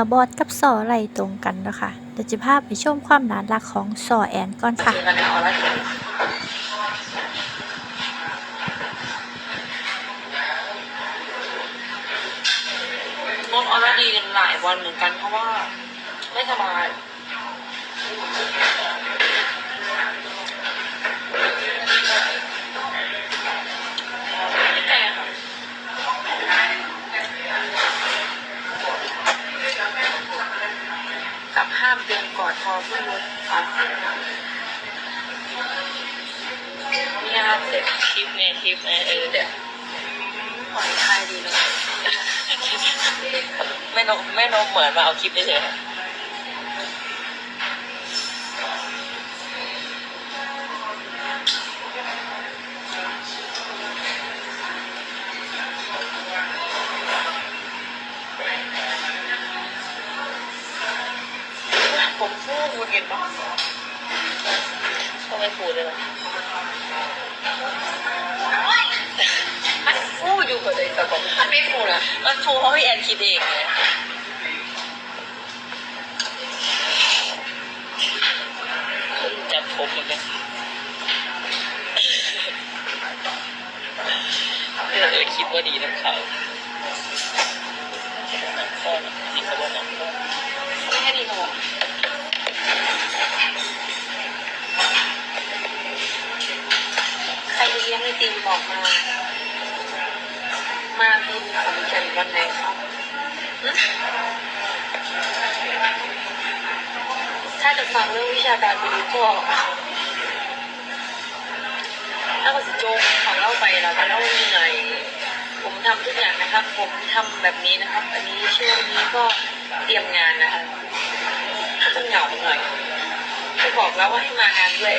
อบอดกับซอไหลตรงกันเนาะค่ะเดี๋ยวจะพาไปชมความน่ารักของซอแอนก่อนค่ะอกันในอลดออนไลดีกันหลายวันเหมือนกันเพราะว่า ไม่สบาย ดินกอดคอผู้รถขาขึ้นนี่นะครับเสร็จคลิปไงคลิปไงเออเดี๋ยวปล่อยคลายดีเนอะแม่นมไม่นมเหมือนมาเอาคลิปไปเฉย ผมฟูคุณเห็นปะทำไมฟูเลยล่ะมันฟูอยู่กับเลยแต่ผมมันไม่ฟูนะมันฟูเพราะพี่แอนคิดเองไงจับผมเหมือนกันเออคิดว่าดีนะเขาหนังข้อนี่เขาว่านังข้อไม่ให้ดีเขาบอก ใครจะเลี้ยงไอ ติมบอกมา มาบินขอนแก่นวันไหนครับถ้าจะฟังเรื่องวิชาการบินก็ถ้าก็จะโจงของเล่าไปเราจะเล่าเหนื่อยผมทำทุกอย่างนะครับ ผมทำแบบนี้นะครับ อันนี้ช่วงนี้ก็เตรียมงานนะคะก็ต้องเหงาหน่อยจะบอกแล้วว่าให้มางานด้วย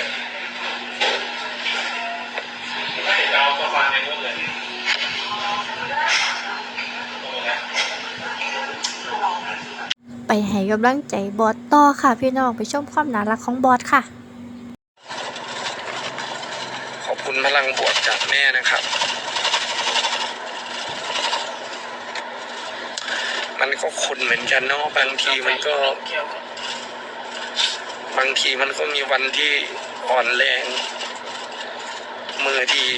ไปให้กำลังใจบอสต่อค่ะ พี่น้องไปชมความน่ารักของบอสค่ะ ขอบคุณพลังบวกจากแม่นะครับ มันก็คนเหมือนกันเนาะบางทีมันก็ บางทีมันก็มีวันที่อ่อนแรง มือที่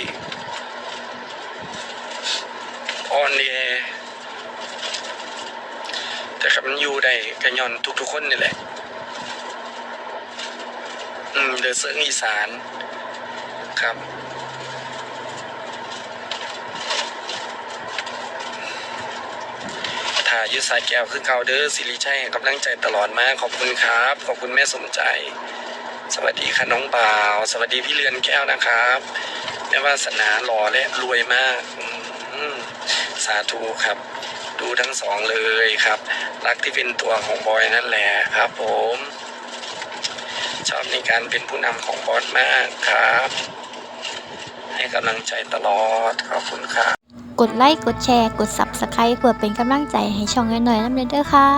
อ่อนแอ แต่ครับมันอยู่ได้ก็ย้อนทุก ๆ คนนี่แหละ อืมเดือเสืองอีสานครับถ่ายยุสายแก้วคือเกาเดอร์สิริชัยกำลังใจตลอดมาขอบคุณครับ ขอบคุณแม่สมใจ สวัสดีค่ะน้องบ่าว สวัสดีพี่เรือนแก้วนะครับแม่วาสนาหล่อและรวยมากอืม สาธุครับ ดูทั้งสองเลยครับ รักที่เป็นตัวของบอยนั่นแหละครับ ผม ชอบในการเป็นผู้นำของบอสมากครับ ให้กำลังใจตลอดขอบคุณครับ กดไลค์ กดแชร์ กด Subscribe เพื่อเป็นกำลังใจให้ช่องน้อยๆน้ำเด้อค่ะ